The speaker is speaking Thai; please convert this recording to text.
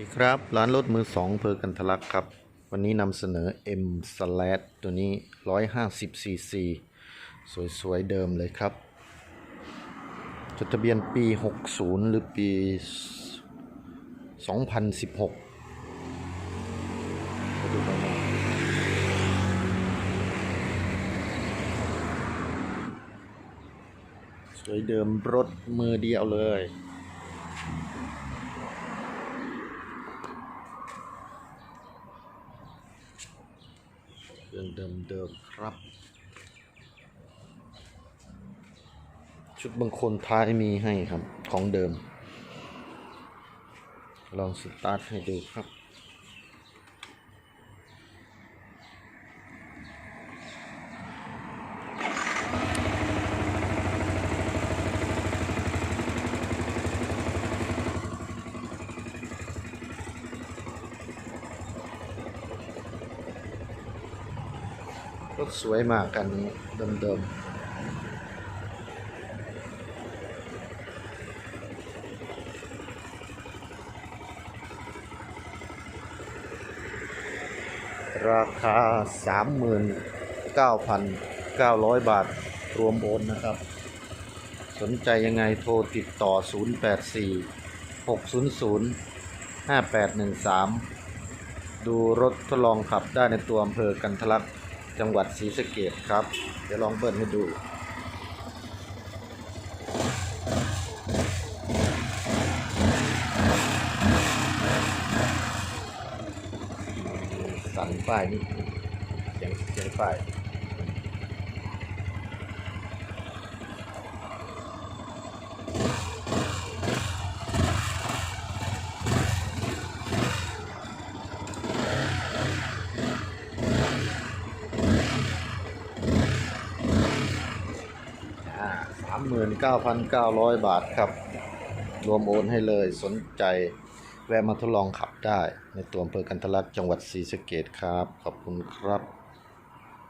สวัสดีครับร้านรถมือสองเพอกันทลักครับ วันนี้นำเสนอ M s l a s ตัวนี้ 150 cc สวยๆ เดิมเลยครับ จดทะเบียนปี 60 หรือปี 2016มาดูกันน่อยสวยเดิมรถมือเดียวเลย เครื่องเดิมๆครับ ชุดบางคนท้ายมีให้ครับของเดิม ลองสตาร์ทให้ดูครับ รถสวยมากกันนี้เดิมๆราคา 39,900 บาท รวมโอนนะครับ สนใจยังไงโทรติดต่อ 084 600 5813 ดูรถทดลองขับได้ในตัวอำเภอกันทลัก จังหวัดศรีสะเกดครับ เดี๋ยวลองเปิดให้ดูสั่นป้ายนี่เสียงเสียงป้าย สามหมื่นเก้าพันเก้าร้อยบาทครับ รวมโอนให้เลยสนใจแวะมาทดลองขับได้ ในตัวอำเภอกันทลักจังหวัดศรีสะเกดครับ ขอบคุณครับ